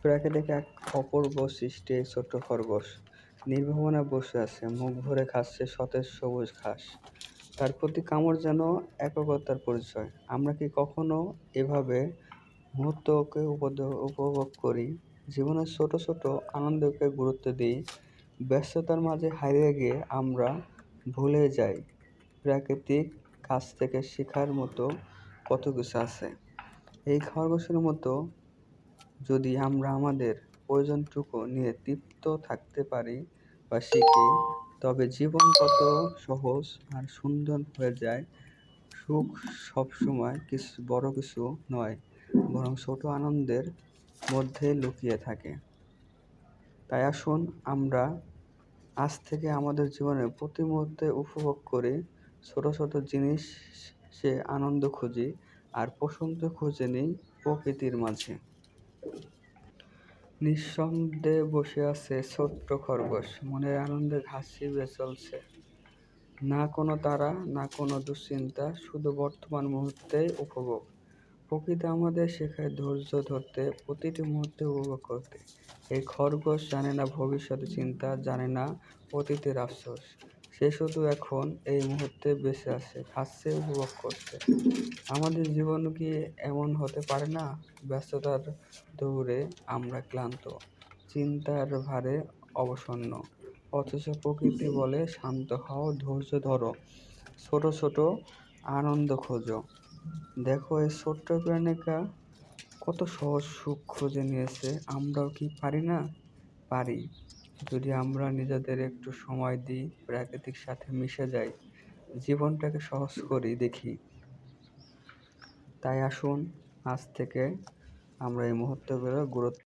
প্রাকৃতিক এক অপূর্ব সৃষ্টি এই ছোট্ট খরগোশ। নির্ভাবনায় বসে আছে, মুখ ভরে খাচ্ছে সতেজ সবুজ ঘাস। তার প্রতি কামড় যেন একগতার পরিচয়। আমরা কি কখনো এভাবে মুহূর্তকে উপভোগ করি? জীবনের ছোট ছোট আনন্দকে গুরুত্ব দিই। ব্যস্ততার মাঝে হারিয়ে গিয়ে আমরা ভুলে যাই। প্রাকৃতিক কাছ থেকে শেখার মতো কত কিছু আছে। এই খরগোশের মতো যদি আমরা আমাদের প্রয়োজনটুকু নিয়ে তৃপ্ত থাকতে পারি বা শিখি, তবে জীবন কত সহজ আর সুন্দর হয়ে যায়। সুখ সবসময় কিছু, বড় কিছু নয়, বরং ছোট আনন্দের মধ্যে লুকিয়ে থাকে। তাই আসুন আমরা আজ থেকে আমাদের জীবনে প্রতি মুহূর্তে উপভোগ করি ছোট ছোট জিনিস সে আনন্দ খুঁজি আর প্রশান্তি খুঁজে নিই প্রকৃতির মাঝে। নিঃশব্দে বসে আছে ছোট্ট খরগোশ। মনের আনন্দে ঘাস চলছে। না কোনো তারা না কোনো দুশ্চিন্তা, শুধু বর্তমান মুহূর্তেই উপভোগ। প্রকৃতি আমাদের শেখায় ধৈর্য ধরতে, প্রতিটি মুহূর্তে উপভোগ করতে। এই খরগোশ জানে না ভবিষ্যতে চিন্তা, জানে না অতীতের আফসোস। সে শুধু এখন এই মুহূর্তে বেঁচে আছে, খাচ্ছে, উপভোগ করছে। আমাদের জীবন কি এমন হতে পারে না? ব্যস্ততার দৌড়ে আমরা ক্লান্ত, চিন্তার ভারে অবসন্ন। অথচ প্রকৃতি বলে শান্ত হও, ধৈর্য ধরো, ছোট ছোট আনন্দ খোঁজো। দেখো এই ছোট্ট প্রাণিকা কত সহজ সুখ খুঁজে নিয়েছে, আমরাও কি পারি না? পারি। যদি আমরা নিজেদের একটু সময় দিই, প্রাকৃতিক সাথে মিশে যাই, জীবনটাকে সহজ করি দেখি। তাই আসুন, আজ থেকে আমরা এই মুহূর্তগুলো গুরুত্ব